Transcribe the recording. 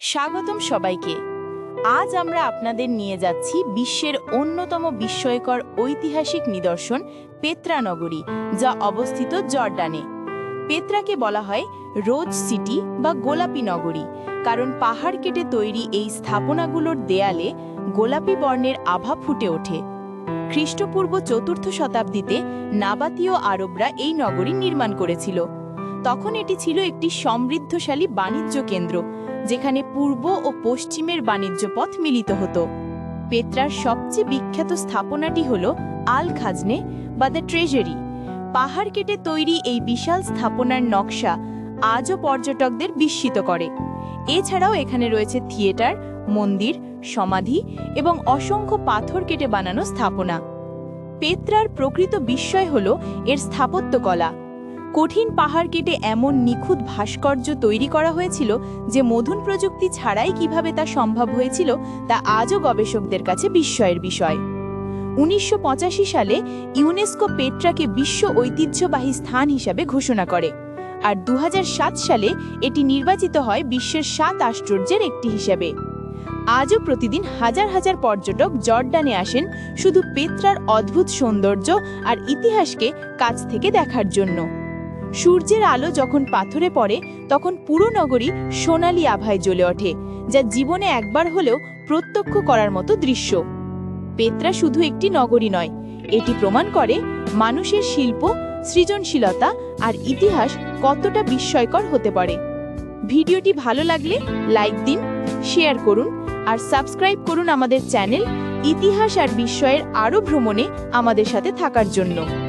স্বাগতম সবাইকে। আজ আমরা আপনাদের নিয়ে যাচ্ছি বিশ্বের অন্যতম বিস্ময়কর ঐতিহাসিক নিদর্শন পেত্রা নগরী, যা অবস্থিত জর্ডানে। পেত্রাকে বলা হয় রোজ সিটি বা গোলাপি নগরী, কারণ পাহাড় কেটে তৈরি এই স্থাপনাগুলোর দেয়ালে গোলাপি বর্ণের আভা ফুটে ওঠে। খ্রিস্টপূর্ব চতুর্থ শতাব্দীতে নাবাতীয় আরবরা এই নগরী নির্মাণ করেছিল। তখন এটি ছিল একটি সমৃদ্ধশালী বাণিজ্য কেন্দ্র, যেখানে পূর্ব ও পশ্চিমের বাণিজ্য পথ মিলিত হতো। পেত্রার সবচেয়ে বিখ্যাত স্থাপনাটি হল আল খাজনে বা দ্য ট্রেজারি। পাহাড় কেটে তৈরি এই বিশাল স্থাপনার নকশা আজও পর্যটকদের বিস্মিত করে। এছাড়াও এখানে রয়েছে থিয়েটার, মন্দির, সমাধি এবং অসংখ্য পাথর কেটে বানানো স্থাপনা। পেত্রার প্রকৃত বিস্ময় হল এর স্থাপত্যকলা কঠিন পাহাড় কেটে এমন নিখুঁত ভাস্কর্য তৈরি করা হয়েছিল যে মধুন প্রযুক্তি ছাড়াই কীভাবে তা সম্ভব হয়েছিল তা আজও গবেষকদের কাছে বিস্ময়ের বিষয়। উনিশশো পঁচাশি সালে ইউনেস্কো পেট্রাকে বিশ্ব ঐতিহ্যবাহী স্থান হিসাবে ঘোষণা করে। আর দু হাজার সাত সালে এটি নির্বাচিত হয় বিশ্বের সাত আশ্চর্যের একটি হিসাবে। আজও প্রতিদিন হাজার হাজার পর্যটক জর্ডানে আসেন শুধু পেত্রার অদ্ভুত সৌন্দর্য আর ইতিহাসকে কাছ থেকে দেখার জন্য। সূর্যের আলো যখন পাথরে পড়ে, তখন পুরো নগরী সোনালি আভায় জ্বলে ওঠে, যা জীবনে একবার হলেও প্রত্যক্ষ করার মতো দৃশ্য। পেত্রা শুধু একটি নগরী নয়, এটি প্রমাণ করে মানুষের শিল্প, সৃজনশীলতা আর ইতিহাস কতটা বিস্ময়কর হতে পারে। ভিডিওটি ভালো লাগলে লাইক দিন, শেয়ার করুন আর সাবস্ক্রাইব করুন আমাদের চ্যানেল ইতিহাস আর বিস্ময়ের আরও ভ্রমণে আমাদের সাথে থাকার জন্য।